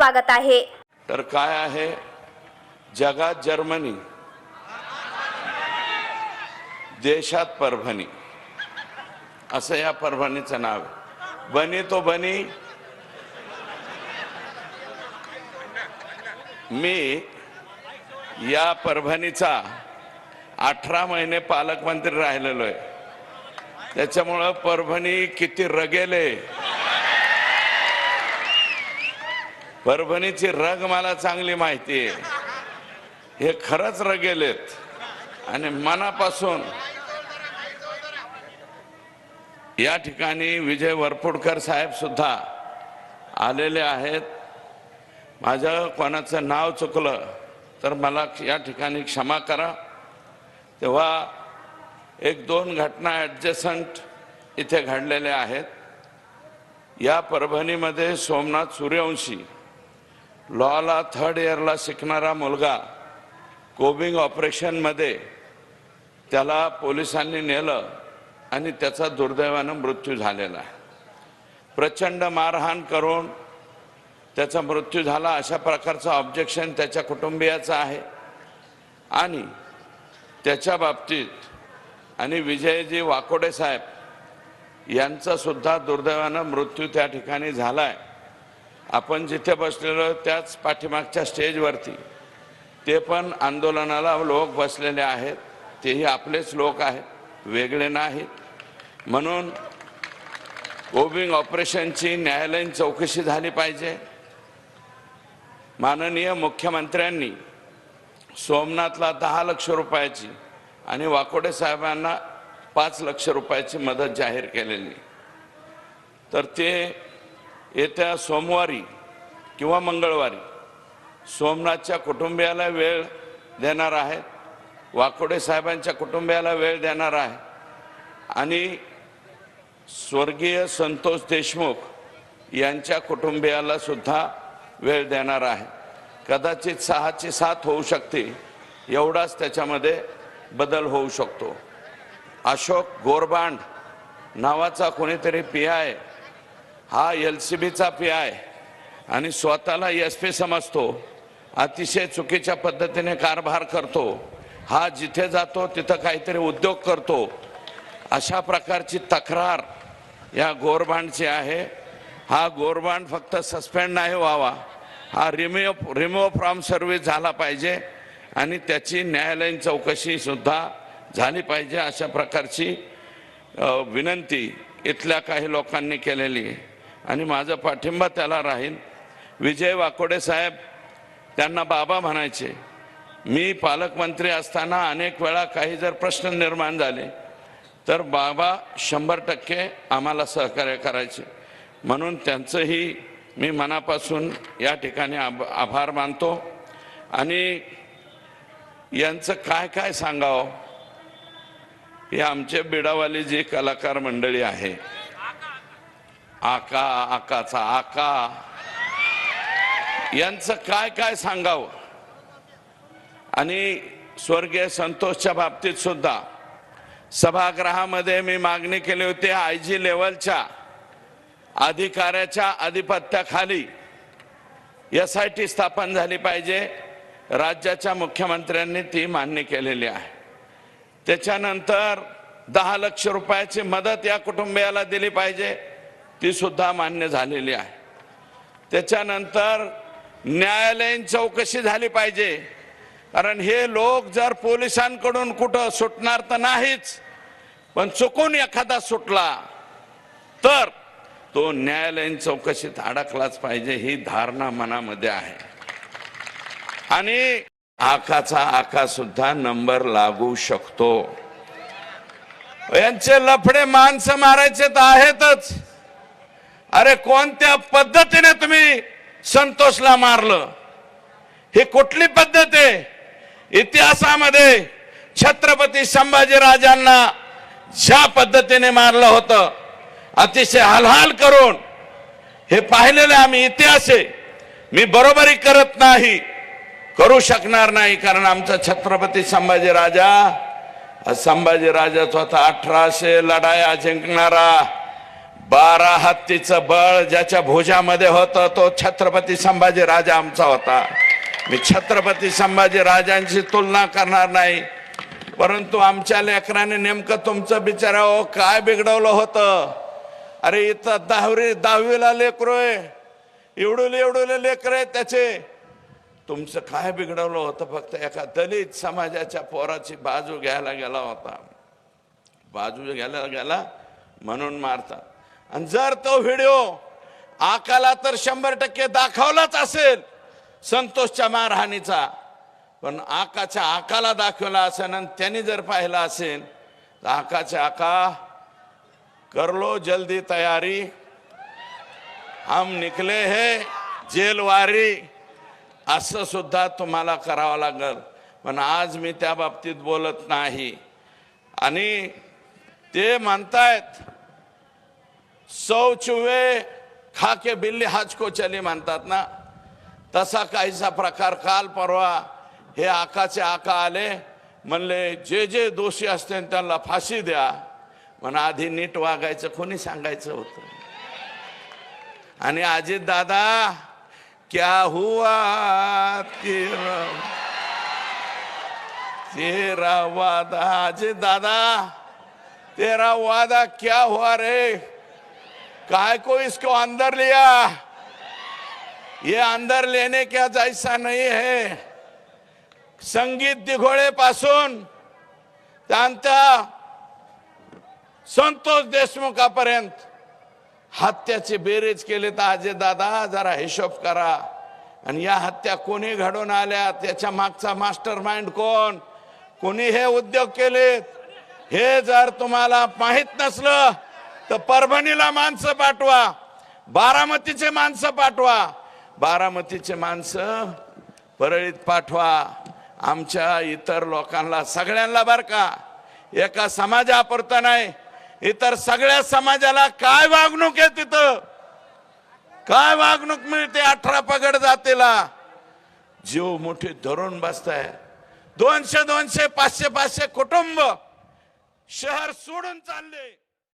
स्वागत आहे. तर काय आहे? जगात जर्मनी. देशात परभणी. असं या परभणीचं नाव आहे. बनी तो बनी. मी या परभणीचा अठरा महिने पालकमंत्री राहिलेलो आहे. त्याच्यामुळं परभणी किती रगेले परभणीची रग मला चांगली माहिती आहे. हे खरंच रगेलेत आणि मनापासून या ठिकाणी विजय वरपुडकर साहेब सुद्धा आलेले आहेत. माझं कोणाचं नाव चुकलं तर मला या ठिकाणी क्षमा करा. तेव्हा एक दोन घटना ॲडजस्टंट इथे घडलेल्या आहेत. या परभणीमध्ये सोमनाथ सूर्यवंशी लॉला थर्ड इयरला शिकणारा मुलगा कोबिंग ऑपरेशनमध्ये त्याला पोलिसांनी नेलं आणि त्याचा दुर्दैवानं मृत्यू झालेला आहे. प्रचंड मारहाण करून त्याचा मृत्यू झाला अशा प्रकारचं ऑब्जेक्शन त्याच्या कुटुंबियाचं आहे. आणि त्याच्या बाबतीत आणि विजयजी वाकोडे साहेब यांचासुद्धा दुर्दैवानं मृत्यू त्या ठिकाणी झाला आहे आपण जिथे बसलेलो त्याच पाठीमागच्या स्टेजवरती ते पण आंदोलनाला लोक बसलेले आहेत. तेही आपलेच लोक आहेत. वेगळे नाहीत. म्हणून ओबिंग ऑपरेशनची न्यायालयीन चौकशी झाली पाहिजे. माननीय मुख्यमंत्र्यांनी सोमनाथला दहा लक्ष रुपयाची आणि वाकोडे साहेबांना पाच लक्ष रुपयाची मदत जाहीर केलेली. तर ते येत्या सोमवारी किंवा मंगळवारी सोमनाथच्या कुटुंबियाला वेळ देणार आहेत वाकोडे साहेबांच्या कुटुंबियाला वेळ देणार आहे. आणि स्वर्गीय संतोष देशमुख यांच्या कुटुंबियाला सुद्धा वेळ देणार आहे. कदाचित सहाची सात होऊ शकते एवढाच त्याच्यामध्ये बदल होऊ शकतो. अशोक गोरबांड नावाचा कोणीतरी पी आय हा एल सी बीचा पी आय. आणि स्वतःला एस पी समजतो. अतिशय चुकीच्या पद्धतीने कारभार करतो. हा जिथे जातो तिथं काहीतरी उद्योग करतो. अशा प्रकारची तक्रार या गोरबांडची आहे. हा गोरबांड फक्त सस्पेंड नाही व्हावा. हा रिमूव्ह रिमूव्ह फ्रॉम सर्व्हिस झाला पाहिजे. आणि त्याची न्यायालयीन चौकशीसुद्धा झाली पाहिजे अशा प्रकारची विनंती इथल्या काही लोकांनी केलेली आहे. आणि माझा पाठिंबा त्याला राहील. विजय वाकोडे साहेब त्यांना बाबा म्हणायचे मी पालकमंत्री असताना अनेक वेळा काही जर प्रश्न निर्माण झाले तर बाबा शंभर टक्के आम्हाला सहकार्य करायचे. म्हणून त्यांचंही मी मनापासून या ठिकाणी आभ आभार मानतो. आणि यांचं काय काय सांगावं? हे आमचे बिडावाली जी कलाकार मंडळी आहे. आका आकाचा आका. यांचं काय काय सांगावं? आणि स्वर्गीय संतोषच्या बाबतीत सुद्धा सभागृहामध्ये मी मागणी केली होती आय जी लेवलच्या अधिकाऱ्याच्या आधिपत्याखाली एस आय टी स्थापन झाली पाहिजे. राज्याच्या मुख्यमंत्र्यांनी ती मान्य केलेली आहे. त्याच्यानंतर दहा लक्ष रुपयाची मदत या कुटुंबियाला दिली पाहिजे. ती सुद्धा मान्य झालेली आहे. त्याच्यानंतर न्यायालयीन चौकशी झाली पाहिजे. कारण हे लोक जर पोलिसांकडून कुठं सुटणार तर नाहीच. पण चुकून एखादा सुटला तर तो न्यायालयीन चौकशीत अडकलाच पाहिजे ही धारणा मनामध्ये आहे. आणि आकाचा आका सुद्धा नंबर लागू शकतो. यांचे लफडे माणसं मारायचे तर आहेतच. अरे कोणत्या पद्धतीने तुम्ही संतोषला मारलं? ही कुठली पद्धत आहे? इतिहासामध्ये छत्रपती संभाजीराजांना ज्या पद्धतीने मारलं होतं अतिशय हालहाल करून हे पाहिलेलं आम्ही इतिहास आहे. मी बरोबरी करत नाही करू शकणार नाही कारण आमचा छत्रपती संभाजी राजा संभाजी राजा स्वतः अठराशे लढाया जिंकणारा. बारा हत्तीचं बळ ज्याच्या भुजामध्ये होतं तो छत्रपती संभाजी राजा आमचा होता. मी छत्रपती संभाजी राजांची तुलना करणार नाही. परंतु आमच्या लेकराने नेमकं तुमचं बिचारा हो काय बिघडवलं होतं? अरे इथं दहावी दहावीला लेकरो आहे. एवढुले एवढुले लेकर आहे त्याचे. तुमचं काय बिघडवलं होतं फक्त एका दलित समाजाच्या पोराची बाजू घ्यायला गेला होता. बाजू घ्यायला गेला म्हणून मारतात. आणि जर तो व्हिडिओ आकाला तर शंभर टक्के दाखवलाच असेल संतोषच्या मारहाणीचा पण आकाच्या आकाला दाखवला असेल आणि त्यांनी जर पाहिला असेल तर आकाच्या आका करलो जल्दी तयारी. हम निकले हे जेलवारी. असं सुद्धा तुम्हाला करावं लागल. पण आज मी त्या बाबतीत बोलत नाही. आणि ते म्हणतायत सौ चुवे खा के बिल्ली हाच चली म्हणतात ना? तसा काहीसा प्रकार काल परवा हे आकाचे आका आले म्हणले जे जे दोषी असते त्यांना फाशी द्या. म्हण आधी नीट वागायचं कोणी सांगायचं होतं? आणि अजित दादा क्या हुआ तेरा तेरा वादा? अजित दादा तेरा वादा क्या हुआ रे? काय को इसको अंदर लिया? ये अंदर लेने का जैसा नहीं है? संगीत दिघोळे पासून त्यांचा संतोष देशमुखापर्यंत हत्याचे बेरेज केले तर आजे दादा जरा हिशोब करा. आणि या हत्या कोणी घडून आल्या? त्याच्या मागचा मास्टर माइंड कोण? कोणी हे उद्योग केलेत? हे जर तुम्हाला माहीत नसलं तर परभणीला माणसं पाठवा. बारामतीचे माणसं पाठवा. बारामतीचे माणसं परळीत पाठवा. आमच्या इतर लोकांना सगळ्यांना बर का. एका समाजापुरतं नाही इतर सगळ्या समाजाला काय वागणूक आहे तिथं? काय वागणूक मिळते अठरा पगड जातीला? जीव मोठे धरून बसताय. दोनशे दोनशे पाचशे पाचशे कुटुंब शहर सोडून चालले.